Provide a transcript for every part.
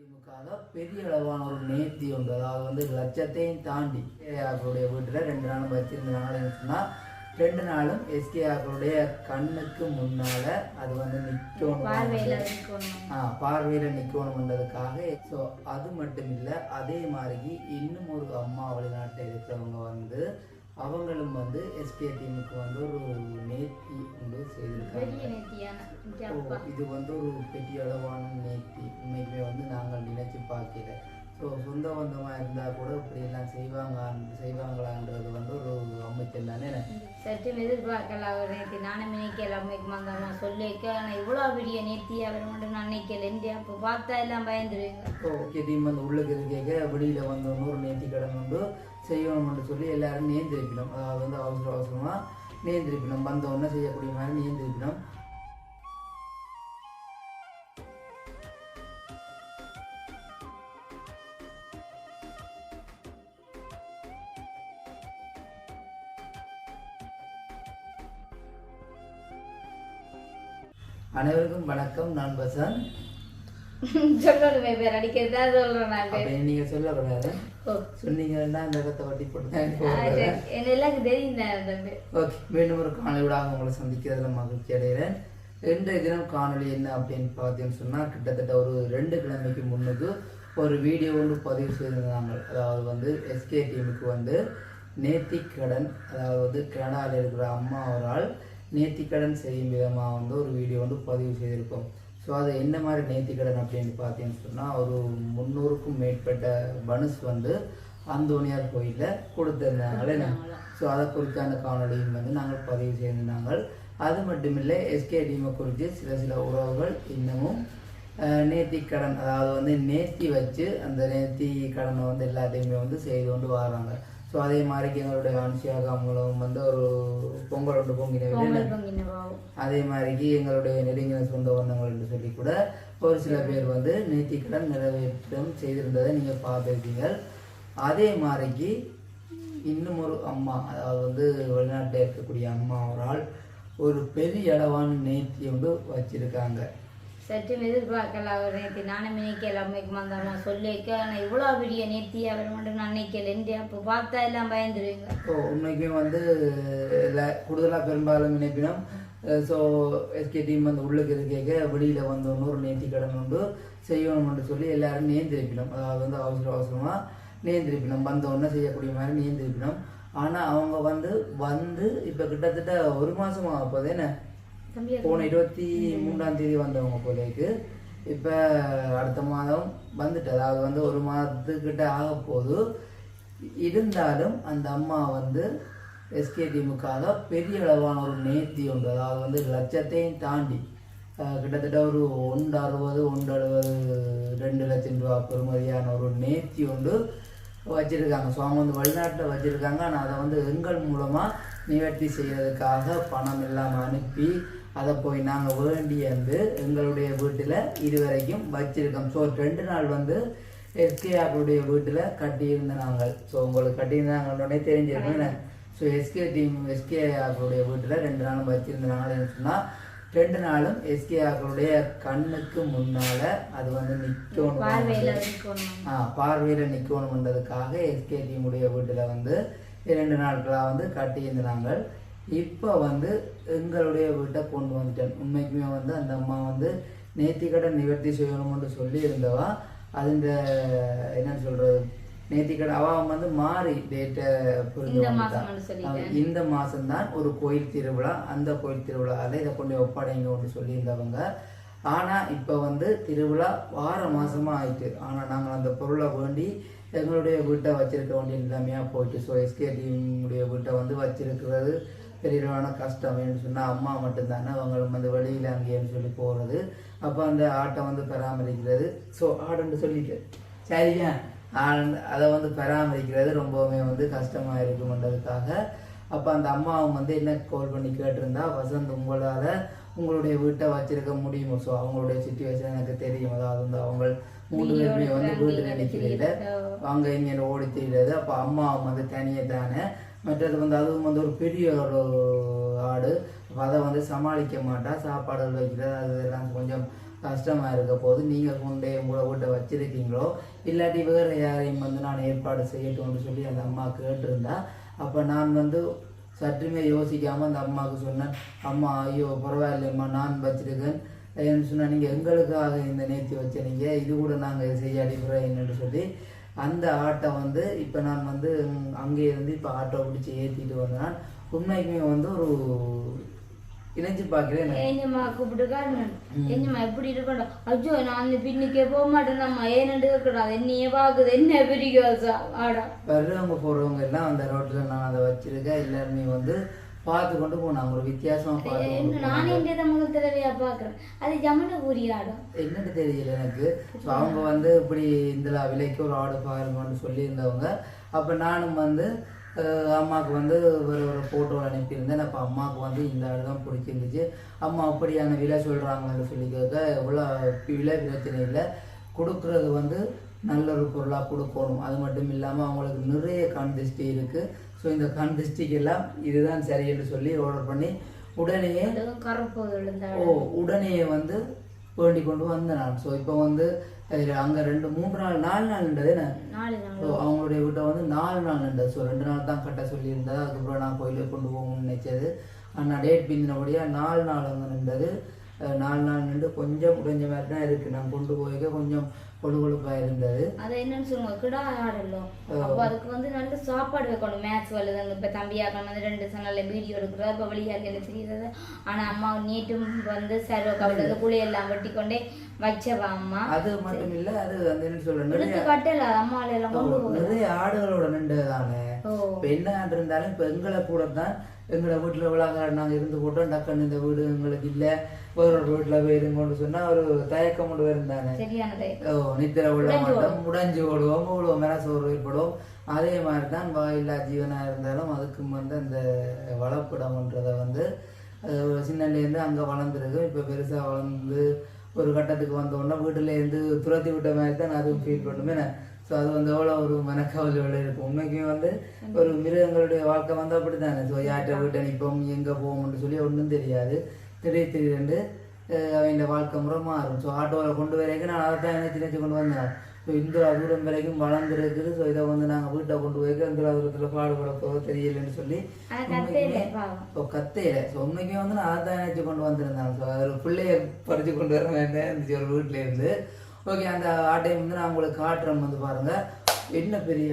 திமுக பெரிய அளவான ஒரு நேர்த்தி உண்டு. அதாவது வந்து லட்சத்தையும் தாண்டி அவர்களுடைய வீட்டில் ரெண்டு நாளும் வச்சிருந்தாங்கன்னு சொன்னால் ரெண்டு நாளும் எஸ்கே அவர்களுடைய கண்ணுக்கு முன்னால அது வந்து நிற்கணும் ஆ பார்வையில் நிற்கணுன்றதுக்காக ஸோ அது மட்டும் இல்லை அதே மாதிரி இன்னும் ஒரு அம்மா வெளிநாட்டில் இருக்கிறவங்க வந்து அவங்களும் வந்து எஸ்கே டீமுக்கு வந்து ஒரு நேர்த்தி வந்து செய்திருக்காங்க. இது வந்து ஒரு பெரிய அளவான நேர்த்தி உண்மைக்குமே வந்து நாங்கள் நினைச்சு பார்க்கல. ஸோ சொந்த பந்தமாக இருந்தால் கூட இப்படியெல்லாம் செய்வாங்க செய்வாங்களான்றது வந்து ஒரு அமைச்சர் தானே. சற்று எதிர்பார்க்கல அவர் நேர்த்தி நானும் நினைக்கல அம்மைக்கு வந்தாமா சொல்லிக்க ஆனால் இவ்வளோ பெரிய நேர்த்தி அவர் மட்டும் நான் நினைக்கல. இந்தியா அப்போ பார்த்தா எல்லாம் பயந்துருவீங்க. இப்போ ஓகே டீம் வந்து உள்ளுக்கு இருக்க வெளியில் வந்து இன்னொரு நேர்த்தி கடன் உண்டு செய்யணும்னு சொல்லி எல்லாரும் நேர்ந்திருக்கணும் அதாவது வந்து அவசர அவசரமாக நேர்ந்திருக்கணும் வந்த உடனே செய்யக்கூடிய மாதிரி நேர்ந்திருக்கணும் அனைவருக்கும் வணக்கம் நான் பசன் சொல்லணுமே பேர் அடிக்கிறதா நான் நீங்கள் சொல்லக்கூடாது சொன்னீங்கன்னா இந்த இடத்த வட்டி போட்டு எனக்கு தெரியும் அந்த ஓகே மீண்டும் ஒரு காணொலியோடாக உங்களை சந்திக்கிறதுல மகிழ்ச்சி அடைகிறேன். இன்றைய தினம் காணொளி என்ன அப்படின்னு பார்த்தீங்கன்னு சொன்னால் கிட்டத்தட்ட ஒரு ரெண்டு கிழமைக்கு முன்னுக்கு ஒரு வீடியோ ஒன்று பதிவு செய்திருந்தாங்க. அதாவது வந்து எஸ்கே டீமுக்கு வந்து நேர்த்திக்கடன் அதாவது கனடாவில் இருக்கிற அம்மா அவரால் நேர்த்திக்கடன் செய்யும் விதமாக வந்து ஒரு வீடியோ வந்து பதிவு செய்திருக்கோம். ஸோ அது என்ன மாதிரி நேர்த்திக்கடன் அப்படின்னு பார்த்தீங்கன்னு சொன்னால் ஒரு முந்நூறுக்கும் மேற்பட்ட பனுஸ் வந்து அந்தோனியார் கோயிலில் கொடுத்துருந்தாங்களே ஸோ அதை குறித்தான காணொலியும் வந்து நாங்கள் பதிவு செய்திருந்தாங்கள். அது மட்டுமில்லை எஸ்கே டீமை குறித்து சில சில உறவுகள் இன்னமும் அஹ், நேர்த்திக் கடன் அதாவது வந்து நேர்த்தி வச்சு அந்த நேர்த்தி கடனை வந்து எல்லாத்தையுமே வந்து செய்து கொண்டு வராங்க. ஸோ அதே மாதிரி எங்களுடைய அனுஷியாக அவங்களும் வந்து ஒரு பொங்கல் ஒன்று பொங்கின பொங்கல் பொங்கின பாவம் அதே மாதிரிக்கு எங்களுடைய நெருங்கின சொந்த பந்தங்கள் என்று சொல்லி கூட ஒரு சில பேர் வந்து நேர்த்திக்கடன் நிறைவேற்றம் செய்திருந்ததை நீங்கள் பார்த்துருக்கீங்க. அதே மாதிரிக்கு இன்னும் ஒரு அம்மா அதாவது வந்து வெளிநாட்டில் இருக்கக்கூடிய அம்மா அவரால் ஒரு பெரிய அளவான நேர்த்தி வந்து வச்சிருக்காங்க. சற்று எதிர்பார்க்கல அவர் நேர்த்தி நானும் நினைக்கல அம்மைக்கு வந்தாமா சொல்லிக்க ஆனால் இவ்வளோ பெரிய நேர்த்தி அவர் மட்டும் நான் நினைக்கல. இந்தியா அப்போ பார்த்தா எல்லாம் பயந்துருவீங்க. ஸோ உண்மைக்குமே வந்து இல்லை கூடுதலாக பெரும்பாலும் நினைப்பினோம். ஸோ எஸ்கே டீம் வந்து உள்ளுக்கு இருக்க வெளியில் வந்தவங்க ஒரு நேர்த்தி கடன் உண்டு செய்யணும்னு சொல்லி எல்லாரும் நேர்ந்திருப்பினோம். அதாவது வந்து அவசர அவசரமாக நேர்ந்திருப்பினோம். வந்தவொடனே செய்யக்கூடிய மாதிரி நேர்ந்திருப்பினோம். ஆனால் அவங்க வந்து வந்து இப்போ கிட்டத்தட்ட ஒரு மாதம் ஆக என்ன? போன இருபத்தி மூன்றாம் தேதி வந்தவங்க போலேக்கு இப்போ அடுத்த மாதம் வந்துட்டு அதாவது வந்து ஒரு மாதத்துக்கிட்ட ஆக போகுது இருந்தாலும் அந்த அம்மா வந்து எஸ்கே டீமுக்காக பெரிய அளவான ஒரு நேர்த்தி உண்டு. அதாவது வந்து லட்சத்தையும் தாண்டி கிட்டத்தட்ட ஒரு ஒன்று அறுபது ஒன்று அறுபது ரெண்டு லட்சம் ரூபா பெறுமதியான ஒரு நேர்த்தி உண்டு வச்சிருக்காங்க. ஸோ அவங்க வந்து வெளிநாட்டில் வச்சிருக்காங்க. ஆனால் அதை வந்து எங்கள் மூலமாக நிவர்த்தி செய்யறதுக்காக பணம் இல்லாமல் அனுப்பி அதை போய் நாங்கள் வேண்டி வந்து எங்களுடைய வீட்டில் இதுவரைக்கும் வச்சிருக்கோம். ஸோ ரெண்டு நாள் வந்து எஸ்கே ஆக்களுடைய வீட்டில் கட்டியிருந்த நாங்கள் ஸோ உங்களுக்கு கட்டியிருந்தாங்கன்னே தெரிஞ்சிருக்கேன் ஸோ எஸ்கே டீம் எஸ்கே ஆக்களுடைய வீட்டில் ரெண்டு நாளும் வச்சிருந்தாங்கன்னு சொன்னால் ரெண்டு நாளும் எஸ்கே ஆக்களுடைய கண்ணுக்கு முன்னால் அது வந்து நிற்கணும் ஆ பார்வையில் நிற்கணுன்றதுக்காக எஸ்கே டீமுடைய வீட்டில் வந்து இரண்டு நாட்களாக வந்து கட்டியிருந்தாங்க. இப்போ வந்து எங்களுடைய வீட்டை கொண்டு வந்துட்டேன். உண்மைக்குமே வந்து அந்த அம்மா வந்து நேர்த்திக்கடன் நிவர்த்தி செய்யணும்னு சொல்லி இருந்தவா அதுந்த என்னன்னு சொல்றது நேர்த்திக்கடன் அவ வந்து மாறி டேட்டை புரிஞ்சு இந்த இந்த மாதம்தான் ஒரு கோயில் திருவிழா அந்த கோயில் திருவிழாவில் இதை கொண்டு ஒப்படைங்கன்னு சொல்லியிருந்தவங்க. ஆனால் இப்போ வந்து திருவிழா வார மாசமா ஆயிட்டு. ஆனால் நாங்கள் அந்த பொருளை வேண்டி எங்களுடைய வீட்டை வச்சிருக்க வேண்டிய நிலைமையாக போயிட்டு. ஸோ எஸ்கே டீமுடைய வீட்டை வந்து வச்சிருக்கிறது. பெரியவான கஷ்டம் அப்படின்னு சொன்னால் அம்மா மட்டும்தானே அவங்க வந்து வெளியில் அங்கேன்னு சொல்லி போகிறது அப்போ அந்த ஆட்டை வந்து பராமரிக்கிறது. ஸோ ஆடுன்னு சொல்லிட்டு. சரியா? ஆடு அதை வந்து பராமரிக்கிறது ரொம்பவுமே வந்து கஷ்டமாக இருக்கும்ன்றதுக்காக. அப்போ அந்த அம்மாவும் வந்து என்ன கால் பண்ணி கேட்டிருந்தா வசந்த் உங்களால் உங்களுடைய வீட்டை வச்சிருக்க முடியுமோ? ஸோ அவங்களுடைய சுச்சுவேஷன் எனக்கு தெரியும். அதாவது வந்து அவங்க மூணு பேருமே வந்து வீட்டில் நிற்கிறீங்க அங்க இங்கே ஓடி தெரியாது. அப்போ அம்மா வந்து தனியே தானே மற்றது வந்து அதுவும் வந்து ஒரு பெரிய ஒரு ஆடு. அதை வந்து சமாளிக்க மாட்டா சாப்பாடு வைக்கிறது அது எல்லாம் கொஞ்சம் கஷ்டமாக இருக்க போது நீங்கள் கொண்டே உங்களை வீட்டை வச்சிருக்கீங்களோ? இல்லாட்டி வேறு யாரையும் வந்து நான் ஏற்பாடு செய்யட்டும்னு சொல்லி அந்த அம்மா கேட்டிருந்தா அப்போ நான் வந்து சற்றுமே யோசிக்காமல் அந்த அம்மாவுக்கு சொன்னேன் அம்மா ஐயோ பரவாயில்லைம்மா நான் வச்சுருக்கேன். என்னன்னு சொன்னால் நீங்கள் எங்களுக்காக இந்த நேர்த்தி வச்சனீங்க இது கூட நாங்கள் செய்ய அடிக்கிறேன்னு சொல்லி அந்த ஆட்டை வந்து இப்போ நான் வந்து அங்கே இருந்து இப்போ ஆட்டோ பிடிச்சி ஏற்றிட்டு வந்தேன். உண்மைக்குமே வந்து ஒரு இணைச்சு பார்க்கிறேன் ஏஞ்சம்மா கூப்பிட்டு காரணம் ஏஞ்சம்மா எப்படி இருக்கணும்? ஐயோ நான் அந்த பின்னுக்கே போக மாட்டேனம்மா ஏன்னு இருக்கக்கூடாது என்னையே பாக்குது என்ன பெரிய ஆடா. வர்றவங்க போகிறவங்க எல்லாம் அந்த ரோட்டில் நான் அதை வச்சிருக்கேன். எல்லாருமே வந்து பார்த்து கொண்டு போனாங்க ஒரு வித்தியாசமாக நானே இந்த தமிழ் தலைவியா பாக்குறேன் அது ஜமுன பூரி ஆடம் என்னன்னு தெரியல எனக்கு. ஸோ அவங்க வந்து இப்படி இந்த விலைக்கு ஒரு ஆடு பாருங்கன்னு சொல்லியிருந்தவங்க. அப்போ நானும் வந்து அம்மாவுக்கு வந்து ஒரு ஒரு ஃபோட்டோ அனுப்பியிருந்தேன். அப்போ அம்மாவுக்கு வந்து இந்த ஆடு தான் பிடிச்சிருந்துச்சு. அம்மா அப்படியான விலை சொல்கிறாங்கன்னு சொல்லி கேட்க எவ்வளோ விலை பிரச்சனை இல்லை. கொடுக்குறது வந்து நல்ல ஒரு பொருளாக கொடுக்கணும். அது மட்டும் இல்லாமல் அவங்களுக்கு நிறைய கண் திருஷ்டி இருக்குது ஸோ இந்த கண் திருஷ்டிக்கெல்லாம் இதுதான் சரி என்று சொல்லி ஆர்டர் பண்ணி விழுந்த ஓ உடனே வந்து வேண்டி கொண்டு வந்தேன் நான் ஸோ இப்போ வந்து அங்க ரெண்டு மூன்று நாள் நாலு நாள் நின்றது என்ன? நாள். ஸோ அவங்களுடைய வீட்டை வந்து நாலு நாள் நின்றது. ஸோ ரெண்டு நாள் தான் கட்ட சொல்லியிருந்தது. அதுக்கப்புறம் நான் கோயிலுக்கு கொண்டு போகணும்னு நினைச்சது. ஆனால் டேட் பிந்தினபடியாக நாலு நாள் வந்து நின்றது. நாலு நாள் நின்று கொஞ்சம் உடைஞ்ச மாதிரி தான் இருக்குது நான் கொண்டு போய்க்க கொஞ்சம் கொழு கொழுப்பாக இருந்தது. அது என்னன்னு சொல்லுங்க கிடா ஆடலும் அப்போ அதுக்கு வந்து நல்ல சாப்பாடு வைக்கணும். மேட்ச் வருதுங்க இப்போ தம்பியாக்கள் வந்து ரெண்டு சேனல்ல வீடியோ எடுக்கிறார் இப்போ வழியாக எனக்கு தெரியுது. ஆனா அம்மா நீட்டும் வந்து சர்வ கவிழ்ந்து குழியெல்லாம் வெட்டி கொண்டே வச்சவா அம்மா? அது மட்டும் இல்லை அது வந்து என்ன சொல்கிறேன் கட்டல. அம்மால எல்லாம் நிறைய ஆடுகளோட நின்றது தானே. இப்போ என்ன இருந்தாலும் இப்போ எங்களை கூட தான் எங்களை வீட்டில் விழாக்கார நாங்கள் இருந்து போட்டோம் டக்குன்னு இந்த வீடு எங்களுக்கு இல்லை. வேற ஒரு வீட்டில் போய் இருங்கன்னு சொன்னால் ஒரு தயக்கம் கொண்டு சரியானது ஓ நித்திர விட மாட்டோம். முடைஞ்சு ஓடுவோம் மேலே சோறு ஏற்படும். அதே மாதிரி தான் வாயில்லா ஜீவனாக இருந்தாலும் அதுக்கும் வந்து அந்த வளர்ப்பிடம்ன்றதை வந்து சின்னலேருந்து அங்கே வளர்ந்துருக்கு. இப்போ பெருசாக வளர்ந்து ஒரு கட்டத்துக்கு வந்த உடனே வீட்டிலேருந்து துரத்தி விட்ட மாதிரி தான் அதுவும் ஃபீல் பண்ணுமே. ஸோ அது வந்து எவ்வளோ ஒரு மனக்கவலையோட இருக்கும். உண்மைக்குமே வந்து ஒரு மிருகங்களுடைய வாழ்க்கை வந்து அப்படி தானே ஸோ யார்கிட்ட வீட்டை நிற்போம் எங்கே போவோம்னு சொல்லி ஒன்றும் தெரியாது. திடீர் திடீர்னு அஹ் அவங்க வாழ்க்கை முறை மாறும் ஸோ ஆட்டோவில் கொண்டு வரைக்கும் நான் அதை தான் நினைச்சு நினைச்சு கொண்டு வந்தேன். ஸோ இந்த தூரம் வரைக்கும் வளர்ந்துருக்குது. ஸோ இதை வந்து நாங்கள் வீட்டை கொண்டு போய் இந்த தூரத்தில் பாடுபட போக தெரியலன்னு சொல்லி ஸோ கத்தையில ஸோ உண்மைக்குமே வந்து நான் அதை தான் நினைச்சு கொண்டு வந்திருந்தேன். ஸோ ஒரு பிள்ளைய பறித்து கொண்டு வர வேண்டிய இருந்துச்சு ஒரு வீட்டில் இருந்து. ஓகே அந்த ஆட்டையும் வந்து நான் உங்களுக்கு காட்டுறேன் வந்து பாருங்க. என்ன பெரிய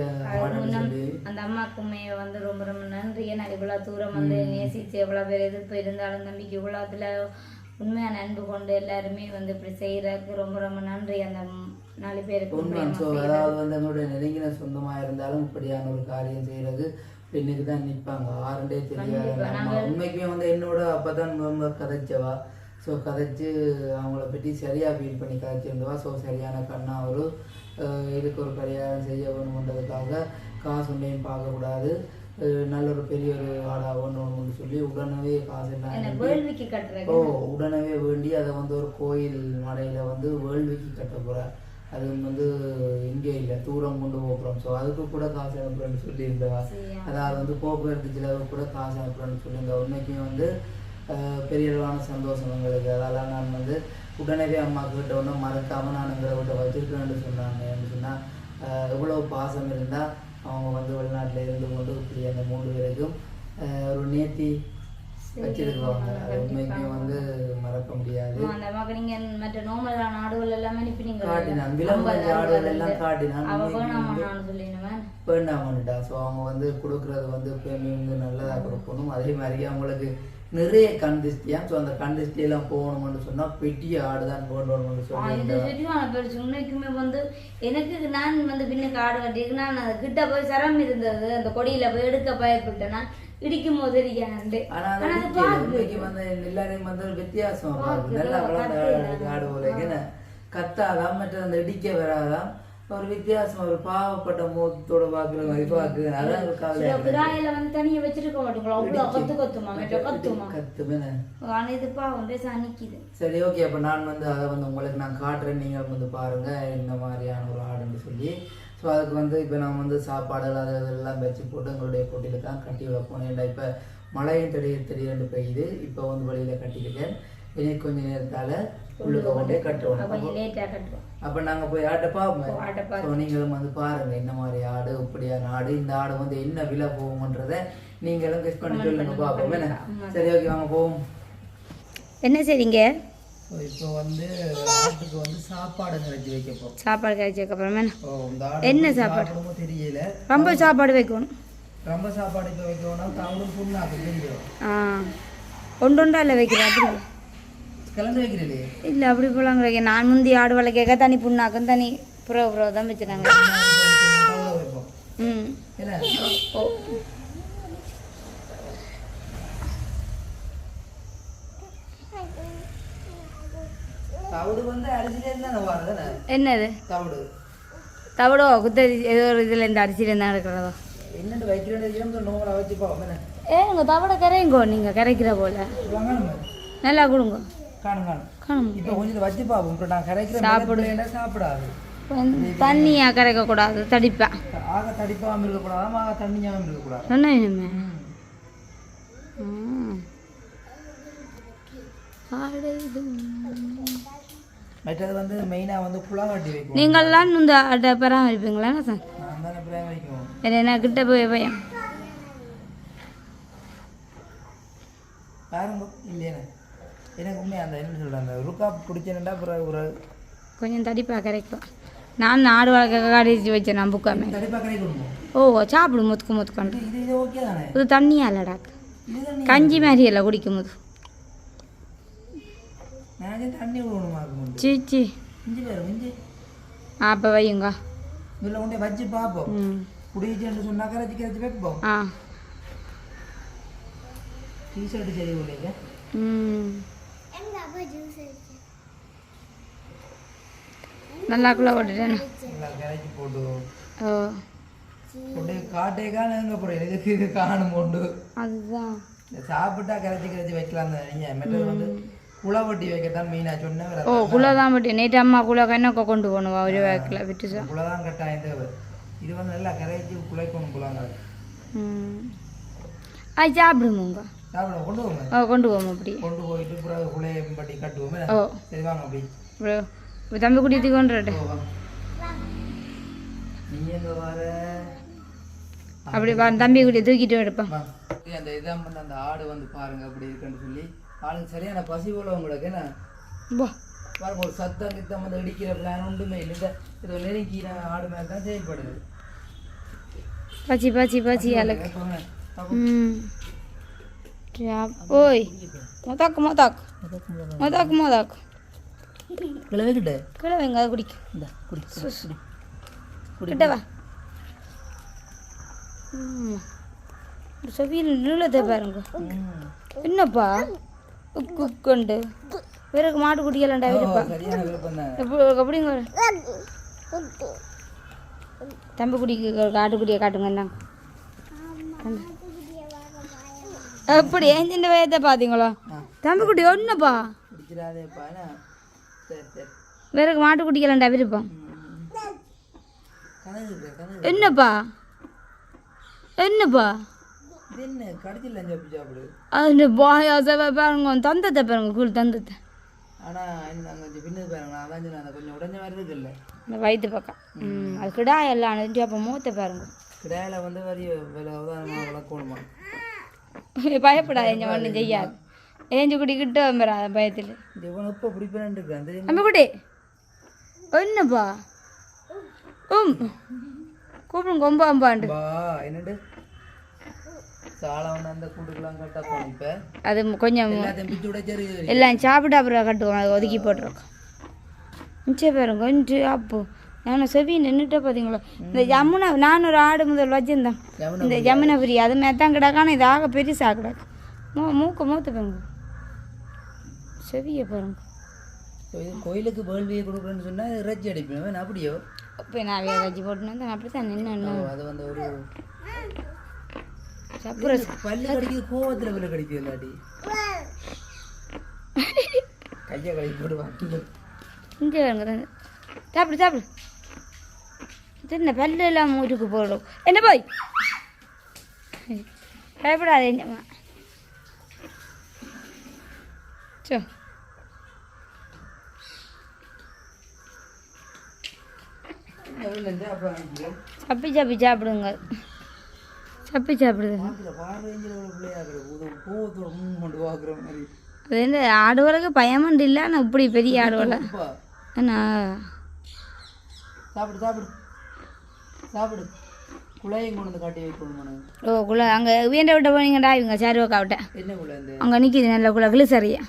அந்த அம்மாக்குமே வந்து ரொம்ப ரொம்ப நன்றி. ஏன்னா இவ்வளோ தூரம் வந்து நேசிச்சு எவ்வளோ பேர் எதிர்ப்பு இருந்தாலும் தம்பிக்கு இவ்வளோ அதில் உண்மையான அன்பு கொண்டு எல்லாருமே வந்து இப்படி செய்யறதுக்கு ரொம்ப ரொம்ப நன்றி. அந்த நாலு பேருக்கு உண்மை ஸோ அதாவது வந்து எங்களுடைய நெருங்கின சொந்தமாக இருந்தாலும் இப்படியான ஒரு காரியம் செய்யறது பெண்ணுக்கு தான் நிற்பாங்க ஆறுண்டே தெரியாது. உண்மைக்குமே வந்து என்னோட அப்போ தான் கதைச்சவா? ஸோ கதைச்சு அவங்கள பற்றி சரியாக ஃபீல் பண்ணி கதைச்சிருந்தவா ஸோ சரியான கண்ணா ஒரு அஹ், இதுக்கு ஒரு பரிகாரம் செய்ய வேணுன்றதுக்காக காசு ஒன்றையும் பார்க்கக்கூடாது. நல்ல ஒரு பெரிய ஒரு ஆளாக ஒன்று சொல்லி உடனே காசு என்ன ஓ உடனே வேண்டி அதை வந்து ஒரு கோயில் மடையில் வந்து வேள்விக்கு கட்ட போகிறேன் அது வந்து இங்கே இல்லை தூரம் கொண்டு போகிறோம் ஸோ அதுக்கு கூட காசு அனுப்புறேன்னு சொல்லியிருந்தவா. அதாவது வந்து போக்குவரத்து செலவு கூட காசு அனுப்புறேன்னு சொல்லியிருந்தா. உண்மைக்கும் வந்து பெரிய அளவான சந்தோஷம் எங்களுக்கு அதெல்லாம் நான் வந்து உடனே அம்மா கிட்ட ஒன்று மறக்காமல் நான் எங்களை விட்ட வச்சிருக்கேன்னு சொன்னாங்க. சொன்னால் எவ்வளோ பாசம் இருந்தால் அவங்க வந்து வெளிநாட்டில் இருந்து கொண்டு இப்படி அந்த மூன்று பேருக்கும் ஒரு நேர்த்தி வச்சிருக்குவாங்க. அது உண்மைக்குமே வந்து மறக்க முடியாது. மற்ற நோமலான நாடுகள் எல்லாமே காட்டினான். விளம்பர ஆடுகள் எல்லாம் காட்டினான். வேண்டாமன்னுட்டா ஸோ அவங்க வந்து கொடுக்குறது வந்து எப்பயுமே வந்து நல்லதாக கொடுக்கணும். அதே மாதிரி அவங்களுக்கு நிறைய கண் திருஷ்டியா ஸோ அந்த கண் திருஷ்டியெல்லாம் போகணும்னு சொன்னால் பெட்டிய ஆடு தான் போடணும்னு இது சொல்லி சரியான பெருசு உண்மைக்குமே வந்து எனக்கு நான் வந்து பின்னுக்கு ஆடு கட்டிருக்கு நான் கிட்ட போய் சரம் இருந்தது. அந்த கொடியில போய் எடுக்க பயப்பட்டேன் நான் இடிக்கும் போது. உண்மைக்கு வந்து எல்லாரையும் வந்து வித்தியாசம் நல்லா வளர்ந்த. ஆடு போல கத்தாதான் மற்ற அந்த இடிக்க வராதான். ஒரு வித்தியாசம் ஒரு பாவப்பட்ட முகத்தோட பாக்குற மாதிரி பாக்குது அதான் ஒரு. கிடாயில வந்து தனியா வச்சிருக்க மாட்டோங்களா? கத்து கத்துமா? கத்துமா கத்துமே ஆனா இது பாவம் பேச சரி ஓகே அப்போ நான் வந்து அதை வந்து உங்களுக்கு நான் காட்டுறேன். நீங்கள் வந்து பாருங்கள் இந்த மாதிரியான ஒரு ஆடுன்னு சொல்லி. ஸோ அதுக்கு வந்து இப்போ நான் வந்து சாப்பாடு அது இதெல்லாம் வச்சு போட்டு எங்களுடைய கொட்டியில் தான் கட்டி விட போனேன் ஏன்டா இப்போ மழையும் திடீர் திடீர்னு பெய்யுது. இப்போ வந்து வெளியில் கட்டிக்கிட்டேன் இனி கொஞ்ச நேரத்தால் உள்ளுக்க கொண்டே கட்டுவோம் அப்போ நாங்கள் போய் ஆட்டை பார்ப்போம். ஸோ நீங்களும் வந்து பாருங்க என்ன மாதிரி ஆடு இப்படியான ஆடு இந்த ஆடு வந்து என்ன விலை போகும்ன்றத நீங்களும் கெஸ் பண்ணி சொல்லுங்க பார்ப்போம் என்ன? சரி ஓகே வாங்க போவோம். என்ன செய்றீங்க? இப்போ வந்து ஆட்டுக்கு வந்து சாப்பாடு நினைச்சு வைக்க போகிறோம் சாப்பாடு? ஓ இந்த ஆடு என்ன சாப்பாடு? தெரியல. ரொம்ப சாப்பாடு வைக்கணும். ரொம்ப சாப்பாடு இப்போ வைக்கணும்னா தவிடும் புண்ணாக்கு தெரியும் ஆ. ஒன்று ஒன்றா இல்லை வைக்கிறேன் அப்படி கிளந்து வைக்கிறீங்களே இல்லை அப்படி போலாங்க வைக்க நான் முந்தி ஆடு வளர்க்க தனி புண்ணாக்கும் தனி புறோ புறோ தான் வைப்போம் ம் ஓ என்னது தவிடு தவிடோ குத்தரி ஏதோ ஒரு இதில் இந்த அரிசியில் தான் இருக்கிறதோ ஏ உங்கள் தவிட கரையுங்கோ நீங்கள் கரைக்கிற போல நல்லா கொடுங்க காணும் காணும். இப்போ கொஞ்சம் வச்சு பார்ப்போம். இப்போ நான் கரைக்கிற சாப்பிடு. சாப்பிடு சாப்பிடாது? தண்ணியாக கரைக்கக்கூடாது தடிப்பேன் ஆக தடிப்பாமல் இருக்கக்கூடாது ஆக தண்ணியாகவும் இருக்கக்கூடாது. என்ன வேணுமே ம். ஆடையிலும் மற்றது வந்து மெயினாக வந்து குளாவட்டி வைக்கும் நீங்கள்லாம் இந்த பராமரிப்பீங்களா சார்? நான் தானே பிரேம் வைக்கும் என்ன கிட்ட போய் பையன் பாருங்க இல்லையே எனக்கு உண்மையாக அந்த ருக்கா பிடிச்சேன்டா அப்புறம் ஒரு கொஞ்சம் தடிப்பா கரைக்கும். நான் ஆடு வளர்க்க கடைச்சி வச்சேன் நான் புக்காமே ஓ சாப்பிடு முத்துக்கு முத்துக்கண்டு இது இது ஓகே தானே? இது தண்ணியா இதுதான் கஞ்சி மாதிரி இல்லை குடிக்கும் போது தண்ணி அப்போ வையுங்க. இதில் கொண்டே வச்சு பார்ப்போம். ம். குடிச்சுன்னு சொன்னா கரைச்சி கரைச்சி வைப்போம். ஆ. சரி ம். நல்லா குள்ள போட்டுட்டேன் நல்லா கரைச்சி போட்டு. ஓ. கொண்டே காட்டே காணும் எங்கே போகிறேன் எதுக்கு காணும் போண்டு அதுதான். சாப்பிட்டா கரைச்சி கரைச்சி வைக்கலாம் தான் நீங்கள் மெட்டது வந்து குளவட்டி வைக்கத்தான் மெயினாக சொன்னேன் ஓ குள்ள தான் போட்டு நேற்று அம்மா குள்ள கண்ணக்க கொண்டு போகணுவா? ஒரு வேக்கில் விட்டு சா குளதான் கட்டாயம் தேவை. இது வந்து நல்லா கரைச்சி குலைக்கணும் குளங்க ம். அது சாப்பிடுவோங்க சாப்பிட கொண்டு போவோம் அப்படி. கொண்டு போயிட்டு பிறகு குலையை பட்டி கட்டுவோமே. ஓ. சரி வாங்க அப்படி. இப்போ தம்பி குடித்து கொண்டுட்டு அப்படி வா தம்பி தூக்கிட்டு எடுப்பேன். அந்த இதான் வந்து அந்த ஆடு வந்து பாருங்க அப்படி இருக்குன்னு சொல்லி. ஆளுங்க சரியான பசி போல உங்களுக்கு என்ன? போ. பாருங்க ஒரு சத்தம் கித்தம் வந்து இடிக்கிற பிளான் ஒன்றுமே இல்லை. இது நெருங்கிற ஆடு மேலே தான் செயல்படுது. பச்சி பச்சி பச்சி அழகு. போங்க. ம் ஜாப். ஓய் மொதாக்கு மொதாக்கு மொதாக்கு மொதாக்கு கிளவிக்கிட்ட கீழே வைங்க அதை குடிக்கும் இந்த குடி குடி, குடி கிட்ட வா ம் செவியில் நீளத்தை பாருங்க. என்னப்பா உக்கு உக்குண்டு பிறகு மாட்டு குடிக்கலாண்டா ஓ, இருப்பா சரியான விருப்பம் தான் எப்படி அப்படிங்க தம்பி குடிக்கு காட்டுக்குடியை காட்டுங்க இந்தாங்க. தம்பி. எப்படி சின்ன வயதை பார்த்தீங்களோ தம்பி குட்டி ஒன்றுப்பா பிடிச்சிடாதேப்பா என்ன சரி சரி பிறகு மாட்டு குடிக்கலாண்டா விருப்பம் என்னப்பா என்னப்பா அது பாய் அதை பாருங்க தந்தத்தை பாருங்க கூழ் தந்தத்தை வயிற்று பக்கம் அது கிடா எல்லாம் அப்போ மூத்த பாருங்க கிடாயில வந்து வரிய விலை அவதானமாக வளர்க்கணுமா பயப்படாது எஞ்ச ஒன்றும் செய்யாது ஏஞ்சு குடி கிட்ட வந்துடாத பயத்தில் இப்போ பிடிப்பேன் அம்பி குட்டி என்னப்பா உம் கூப்பிடுங்க கொம்பு அம்பாண்டு என்னண்டு அது கொஞ்சம் எல்லாம் சாப்பிட்டு அப்புறம் கட்டுவோம் அதை ஒதுக்கி போட்டிருக்கோம் மிச்சம் பாருங்க கொஞ்சம் அப்போ நான் செவி நின்றுட்ட பார்த்தீங்களா இந்த ஜமுனா நான் ஒரு ஆடு முதல் வச்சிருந்தேன். யமுனா இந்த ஜமுனபுரி அது மேத்தான் கிடக்கான இது ஆக பெருசாக கிடக்கு. மூ மூக்க மூத்த பாருங்க செவியை பாருங்க. கோயிலுக்கு வேள்வியை கொடுக்குறேன்னு சொன்னால் இறைச்சி அடிப்பேன்? அப்படியோ? இப்போ நான் வச்சு போட்டுன்னு அப்படி தான் நின்று அது வந்து ஒரு பல்லு கடிக்குது கோவத்தில் பல்லு கடிக்குது இல்லாட்டி. கையை கடிக்க போடுவாங்க இங்கே சாப்பிடு சாப்பிடு. இது பல்லு எல்லாம் மூட்டுக்கு போடும் என்ன போய் பயப்படாத என்னம்மா சோ சப்பி சப்பி சாப்பிடுங்க சப்பி சாப்பிடுங்க அது என்ன ஆடுவளக்கு பயமண்டு இல்லை ஆனால் இப்படி பெரிய ஆடுவலை என்ன சாப்பிடு சாப்பிடு சாப்பிடு. குழையும் கொண்டு வந்து காட்டி வைக்கணும் ஓ குள்ள அங்கே வீண்டை விட்ட போனீங்கடா இவங்க சருவக்கா விட்ட. என்ன குழை அங்கே நிற்கிது நல்ல குள்ள கிளிசரியா.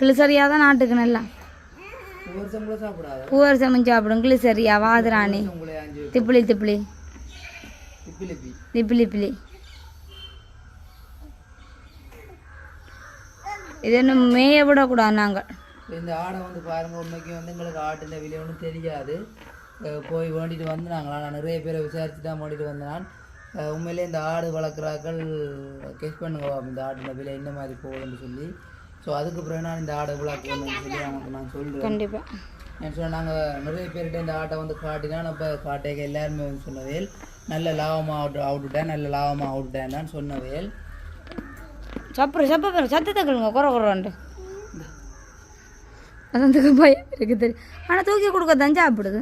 கிளிசரியா? தான் நாட்டுக்கு நல்லா. பூவர் சமைச்சு சாப்பிடும் கிளிசரியா வாதுராணி திப்பிலி திப்பிலி. திப்பிலி பிலி இது என்ன மேய விடக்கூடாது நாங்கள் இந்த ஆடை வந்து பாருங்க உண்மைக்கு வந்து எங்களுக்கு ஆட்டின் விலை ஒன்றும் தெரியாது. போய் வேண்டிட்டு வந்து நாங்கள் நான் நிறைய பேரை விசாரிச்சு தான் வேண்டிட்டு வந்தேன். உண்மையிலே இந்த ஆடு வளர்க்குறாக்கள் கெஸ் பண்ணுங்க இந்த ஆட்டின் விலை என்ன மாதிரி போகுதுன்னு சொல்லி. ஸோ அதுக்கு பிறகு நான் இந்த ஆடை வளர்க்கணும்னு சொல்லி அவங்களுக்கு நான் சொல்கிறேன் கண்டிப்பாக நான் சொன்ன நாங்கள் நிறைய பேர்கிட்ட இந்த ஆட்டை வந்து காட்டினா நம்ம காட்டேக்க எல்லாருமே வந்து சொன்னவேல் நல்ல லாபமாக அவுட் அவுட்டுட்டேன் நல்ல லாபமாக அவுட்டுட்டேன் சொன்னவேல். சப்புற சப்ப சத்தத்தை கேளுங்க குறை குறைண்டு அதுக்கு பயம் இருக்கு தெரியும்? ஆனால் தூக்கி கொடுக்க தான் சாப்பிடுது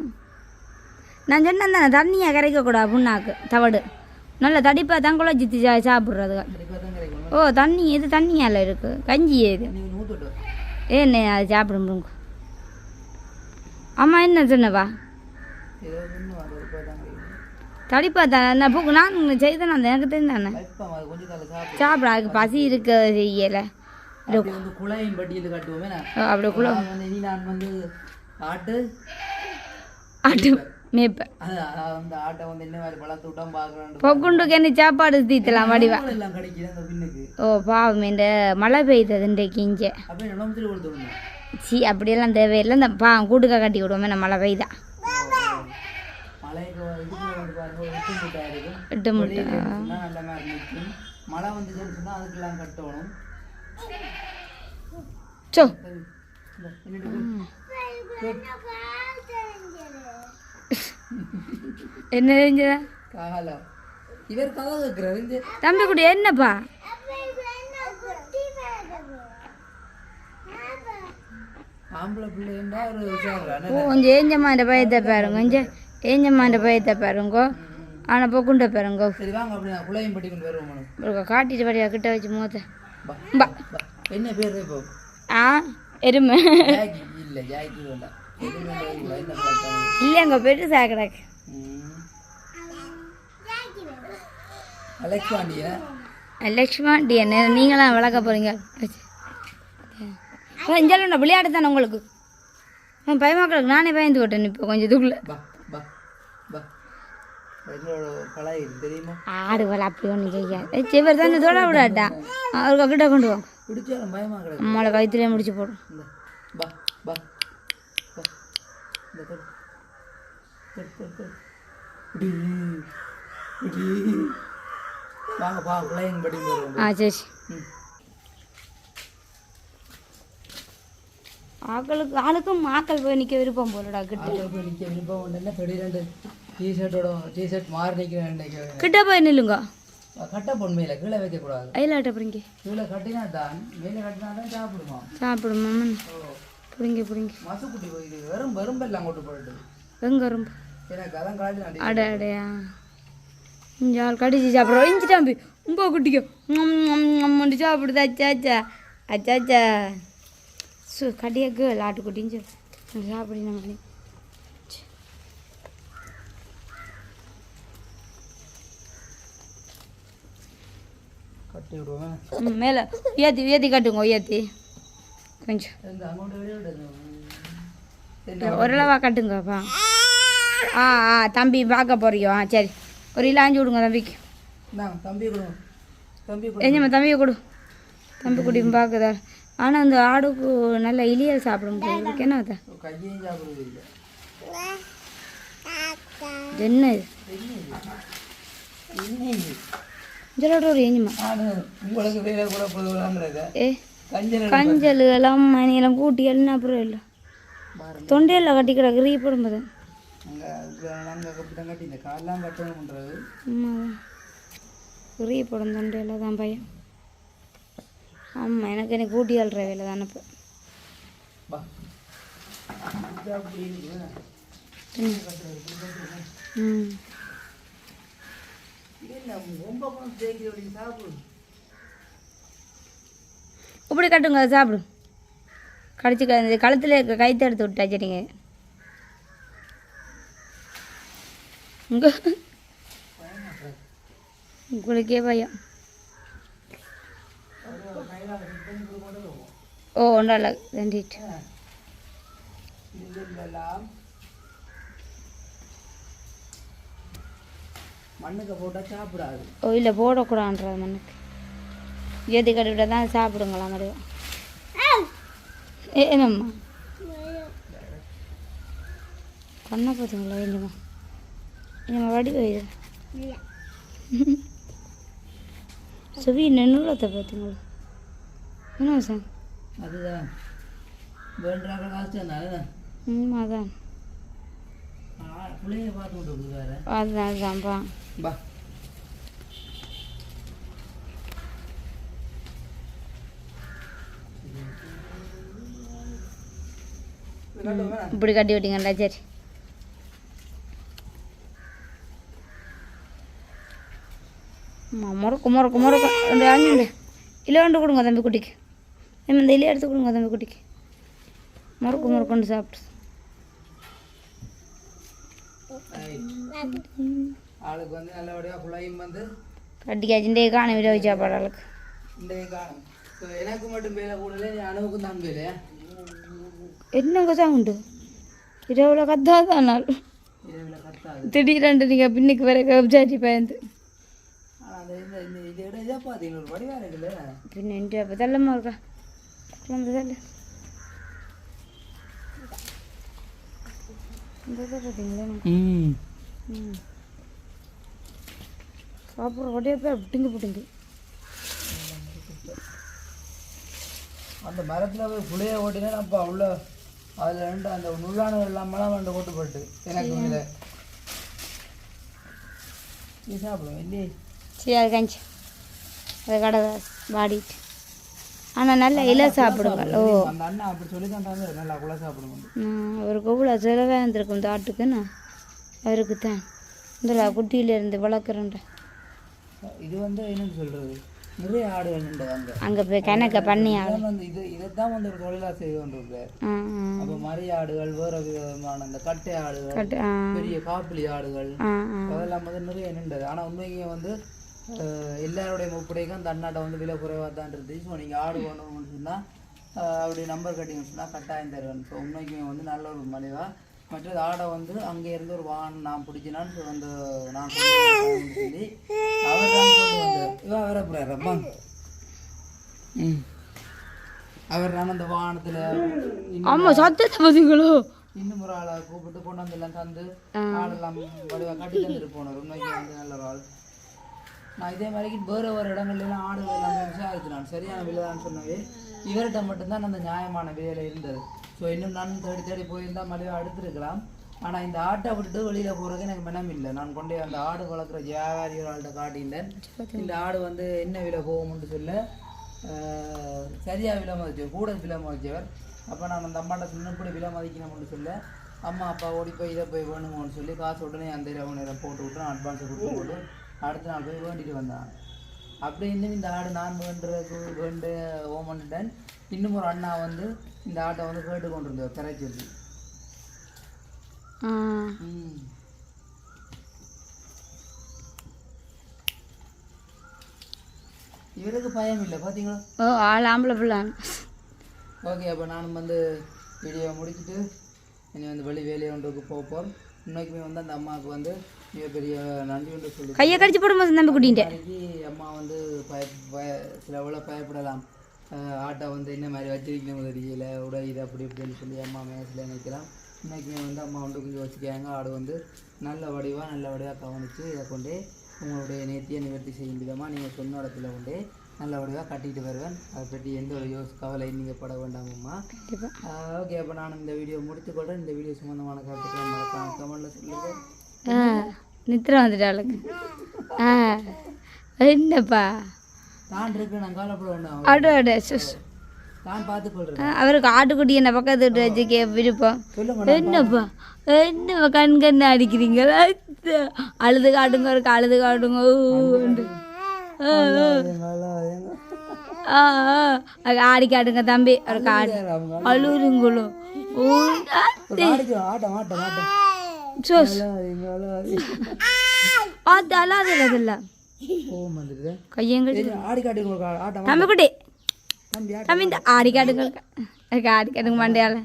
நான் சொன்னேன் தானே தண்ணியை கரைக்கக்கூடாது புண்ணாக்கு தவடு. நல்ல தடிப்பாக தான் குழச்சி சாப்பிட்றது. ஓ தண்ணி இது தண்ணியால் இருக்குது கஞ்சி இது. ஏன்னு அது சாப்பிடுங்க அம்மா என்ன சொன்னவா? தடிப்பா தான் புக்கு? நான் செய்தேன் அந்த எனக்கு சாப்பிடும் சாப்பிட அதுக்கு பசி இருக்க செய்யலை. குழையின் பட்டியல் கட்டுவோமே ஆட்டு. ஆட்டு. மேய்ப்பேன் பொக்குண்டுக்கு என்ன சாப்பாடு தீத்தலாம் வடிவா. ஓ பாவம் இந்த மழை பெய்தது இன்றைக்கு இங்கே. சி அப்படியெல்லாம் தேவையில்லை. இந்த பா கூட்டுக்கா கட்டி விடுவோமே நம்ம மழை பெய்தா. எட்டு முட்டை. மழை அதுக்கெல்லாம் கட்டணும் சோ என்ன தெரிஞ்சதா காலம் இவர் கதை கேட்குறாரு இந்த தம்பி குடி என்னப்பா கொஞ்சம் ஏஞ்சம்மாண்ட பயத்தை பாருங்க கொஞ்சம் ஏஞ்சம்மாண்ட பயத்தை பாருங்க. ஆனால் பொக்குண்ட பாருங்க. காட்டிட்டு வழியா கிட்ட வச்சு மூத்த. என்ன பேர் ஆ எருமை. ஜாக்கி இல்லை ஜாக்கி வேண்டாம். எதுவுமே இல்லை என்ன பார்த்தாங்க இல்லைங்க பெருசா கிடக்கு. அலெக்சாண்டியா லக்ஷ்மா டிஎன் நீங்களாம் விளக்க போகிறீங்க இஞ்சாலும் விளையாட்டு தானே உங்களுக்கு. ஆ, பயமாக்களுக்கு நானே பயந்து விட்டேன் இப்போ கொஞ்சம் இதுக்குள்ள. பா பா பா என்னோட கலை தெரியுமா? ஆடு வலை அப்படி ஒன்று செய்யாது சிவர் தானே தொட விடாட்டா? அவருக்கு கிட்ட கொண்டு வாங்க அம்மாவை வயிற்றுலேயே முடிச்சு போடும் இந்த தொடு தொடு தொடு தொடு இப்படி இப்படி வாங்க பா பிள்ளைங்க படி ஆ சரி ஆக்களுக்கு ஆளுக்கும் ஆக்கள் போய் நிற்க விருப்பம் போலடா கிட்ட. போய் நிற்க விருப்பம் ஒன்று பெரிய ரெண்டு டிஷர்ட்டோட டிஷர்ட் மாறி நிற்கிறேன் நினைக்கிறேன் கிட்ட போய் நில்லுங்க. கட்ட பொன்மையில் கீழே வைக்கக்கூடாது. அயிலாட்ட பிடிங்க கீழே கட்டினா தான் மேலே கட்டினா தான் சாப்பிடுமா பிடிங்க பிடிங்க மசுக்குட்டி இது வெறும் வெறும்பெல்லாம் கொண்டு போயிட்டு எங்க ரொம்ப எனக்கு அதான் நான் அட அடையா ஆள் கடிச்சு சாப்பிட்றோம் இஞ்சி தம்பி உங்க குட்டிக்கோ. அம்மண்டு சாப்பிடுது. அச்சா அச்சா. அச்சா அச்சா. சு கடியா கேள். ஆட்டுக்குட்டின்னு சொல்லு. சாப்பிடு நம்ம மேலே. உயர்த்தி உயர்த்தி கட்டுங்க உயர்த்தி கொஞ்சம். ஓரளவா கட்டுங்கப்பா ஆ ஆ தம்பி பார்க்க போறியோ? ஆ சரி. ஒரு கிலோ ஆஞ்சு விடுங்க தம்பிக்கு. தம்பி ஏஞ்சம்மா தம்பியை கொடு. தம்பி குடியும் பார்க்குதா? ஆனால் அந்த ஆடுக்கு நல்ல இலியல் சாப்பிடும் போல இருக்கு என்ன அது? இல்லை என்ன இது? ஒரு ஏஞ்சம்மா. நான் உங்களுக்கு வேலை கூட போதுங்கிறத ஏ? கஞ்சல் கஞ்சல் எல்லாம் மணியெல்லாம் கூட்டி எல்லாம் அப்புறம் இல்லை? தொண்டையில் கட்டி கிடக்கு ரீ போடும்போது ரீ போடும் தொண்டையில் தான் பையன் ஆமாம் எனக்கு எனக்கு கூட்டி அல்ற வேலை தானே இப்போ. ம் ம் இது என்ன ரொம்ப கொஞ்சம் தேய்ச்சி அப்படி சாப்பிடு இப்படி கட்டுங்க சாப்பிடு. கடிச்சு க கழுத்தில் இருக்க கைத்தை எடுத்து விட்டா சரிங்க உங்க உங்களுக்கே பயம். ஓ ரெண்டிட்டு. இதெல்லாம் மண்ணுக்கு போட்டால் சாப்பிடாது. ஓ இல்லை போடக்கூடாதுன்றது மண்ணுக்கு. ஏதி கட்டி தான் சாப்பிடுங்களா ஏ என்னம்மா? கண்ணை பார்த்தீங்களா என்னம்மா என்னம்மா வடி வைது சுவி நெண்ணுலத்தை பார்த்தீங்களா? என்ன சார்? அதுதான். வேண்டாக காசு அதுதான். ம் அதான் பிள்ளைய பார்த்து விட்டு வேற அதுதான் அதுதான்ப்பா. இப்படி கட்டி விட்டீங்கடா சரி முறுக்கு முறுக்கு முறுக்கு ரெண்டு அஞ்சுண்டு இல்லை ரெண்டு கொடுங்க தம்பி குட்டிக்கு இந்த இலையை எடுத்து கொடுங்க தம்பி குட்டிக்கு முறுக்கு முறுக்குன்னு சாப்பிட்டு ஆளுக்கு வந்து நல்லபடியாக பிள்ளையும் வந்து கட்டிக்காச்சுட்டே காண விட வச்சு ஆளுக்கு ஸோ எனக்கு மட்டும் வேலை கூடல நீ அணுவுக்கும் தான் வேலையா என்னங்க சவுண்டு இரவுல கத்தாதான் நாள்? இரவில் கத்தாது. திடீரெண்டு நீங்கள் பின்னுக்கு வர கப்ஜாட்டி பயந்து. பின்ன என்று அப்போ தள்ளம்மா இருக்கா தள்ளு ம். சாப்பிட்ற உடைய பேர் பிட்டுங்கு பிட்டுங்கு அந்த மரத்தில் போய் புளிய ஓட்டினா அப்போ உள்ள அதில் ரெண்டு அந்த நுள்ளானது இல்லாமலாம் ரெண்டு ஓட்டுப்பட்டு எனக்கு இல்லை நீ சாப்பிடுவோம் இல்லையே? சரி அது கஞ்சி. அது கடை வாடிட்டு. ஆனால் நல்லா இலை சாப்பிடுங்க ஓ. அந்த அண்ணா அப்படி சொல்லி தந்தாரு நல்லா குள்ள சாப்பிடுவோம் அவருக்கு எவ்வளோ செலவாக இருந்திருக்கும் இந்த ஆட்டுக்குன்னு. அவருக்கு தான். இந்த குட்டியிலேருந்து வளர்க்குறேன்ட இது வந்து என்னன்னு சொல்றது? நிறைய ஆடுகள் உண்டு அங்கே அங்கே போய் கணக்க பண்ணி வந்து இது இதைத்தான் வந்து ஒரு தொழிலாக செய்து ஆ அப்போ மரி ஆடுகள் வேற விதமான அந்த கட்டை ஆடுகள் பெரிய காப்பிளி ஆடுகள் அதெல்லாம் வந்து நிறைய நின்றது. ஆனால் உண்மைக்கு வந்து எல்லாருடைய முப்படைக்கும் அந்த அண்ணாட்ட வந்து விலை குறைவாக தான் இருந்துச்சு ஸோ நீங்கள் ஆடு வேணும்னு சொன்னால் அப்படி நம்பர் கட்டிங்கன்னு சொன்னால் கட்டாயம் தருவேன். ஸோ உண்மைக்குமே வந்து நல்ல ஒரு மலிவா மற்றது ஆடை வந்து அங்கே இருந்து ஒரு வான் நான் பிடிச்சினான்னு வந்து நான் சொல்லி அவர் தான் கொண்டு வந்தார் இவன் ம். அவர் நான் அந்த வாகனத்தில் ஆமாம் சத்தத்தை பார்த்தீங்களோ இன்னும் ஒரு ஆளை கூப்பிட்டு கொண்டு வந்து எல்லாம் தந்து ஆளெல்லாம் வடிவா கட்டி தந்துட்டு போனார். உண்மைக்கு வந்து நல்ல ஒரு ஆள். நான் இதே மாதிரி வேறு வேறு இடங்கள்லாம் ஆடுகள் எல்லாமே விசாரிச்சு நான் சரியான விலை தான் சொன்னவே இவர்கிட்ட மட்டும்தான் அந்த நியாயமான விலையில இருந்தது. ஸோ இன்னும் நான் தேடி தேடி போயிருந்தால் மறுபடியும் அடுத்திருக்கலாம். ஆனால் இந்த ஆட்டை விட்டுட்டு வெளியில் போகிறதுக்கு எனக்கு மனம் இல்லை. நான் கொண்டு அந்த ஆடு வளர்க்குற வியாபாரி ஒரு ஆள்கிட்ட காட்டியிருந்தேன். இந்த ஆடு வந்து என்ன விலை போகும்னு சொல்ல சரியாக விலை மதிச்சவர் கூட விலை மதித்தவர் அப்போ நான் அந்த அம்மாட்ட சொன்ன கூட விலை மதிக்கணும்னு சொல்ல அம்மா அப்பா ஓடி போய் இதை போய் வேணுமோன்னு சொல்லி காசு உடனே அந்த இரவு நேரம் போட்டு விட்டு நான் அட்வான்ஸை கொடுத்து போட்டு அடுத்த நாள் போய் வேண்டிட்டு வந்தான். அப்படி இன்னும் இந்த ஆடு நான் வேண்டுறதுக்கு வேண்டு ஓமன்ட்டேன் இன்னும் ஒரு அண்ணா வந்து இந்த ஆட்டை வந்து கேட்டு கொண்டு இருந்தார் தர சொல்லி. இவருக்கு பயம் இல்லை பார்த்தீங்களா ஓ ஆள் ஆம்பளை பிள்ளை. ஓகே அப்போ நானும் வந்து வீடியோ முடிச்சுட்டு இனி வந்து வெளி வேலையை ஒன்றுக்கு போக போகிறோம் இன்னைக்குமே வந்து அந்த அம்மாவுக்கு வந்து மிகப்பெரிய நன்றி ஒன்று சொல்லி கையை கடிச்சு போடும்போது குட்டின்ட்டு நாளைக்கு அம்மா வந்து பய பய சில எவ்வளோ பயப்படலாம். ஆட்டை வந்து என்ன மாதிரி வச்சிருக்கணும் தெரியல இது அப்படி இப்படின்னு சொல்லி அம்மா மேசில் நினைக்கலாம். இன்னைக்குமே வந்து அம்மா வந்து கொஞ்சம் வச்சுக்காங்க ஆடு வந்து நல்ல வடிவாக நல்ல வடிவாக கவனித்து இதை கொண்டு உங்களுடைய நேர்த்தியை நிவர்த்தி செய்யும் விதமாக நீங்கள் சொன்ன இடத்துல கொண்டு நல்ல வடிவாக கட்டிட்டு வருவேன். அதை பற்றி எந்த ஒரு யோசி கவலை நீங்கள் பட வேண்டாமம்மா ஓகே அப்போ நான் இந்த வீடியோ முடித்துக்கொள்கிறேன் இந்த வீடியோ சம்மந்தமான கருத்துக்களை மறக்காம கமெண்ட்டில் சொல்லுங்கள் ஆ நித்திர வந்துட்டு ஆளுக்கு ஆ என்னப்பா? தான் இருக்கு நான் கவலைப்பட வேண்டாம் அடு அடு சுஸ் நான் பார்த்துக்கொள்கிறேன் ஆ, அவருக்கு ஆட்டுக்குட்டி என்ன பக்கத்து வீட்டு வச்சுக்க விருப்பம் என்னப்பா? என்னப்பா கண் கண்ணு அடிக்கிறீங்களா அழுது காட்டுங்க ஒரு அழுது காட்டுங்க. ஆ, ஆ. ஆ, ஆ. ஆடி காட்டுங்க தம்பி. ஒரு காடு ஆட்டம் சோஸ். அது அழாது அதில்ல கோவம் வந்துடுது கையங்கடி? ஆடி காட்டி உங்களுக்கு ஆட்டம் தம்பி குட்டி தம்பி இந்த ஆடி காட்டுங்க இருக்கு ஆடி காட்டுங்க மண்டையால.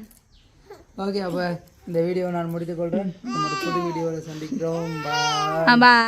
ஓகே அப்போ இந்த வீடியோ நான் முடித்துக் கொள்கிறேன் நம்ம ஒரு புது வீடியோவில் சந்திக்கிறோம். பா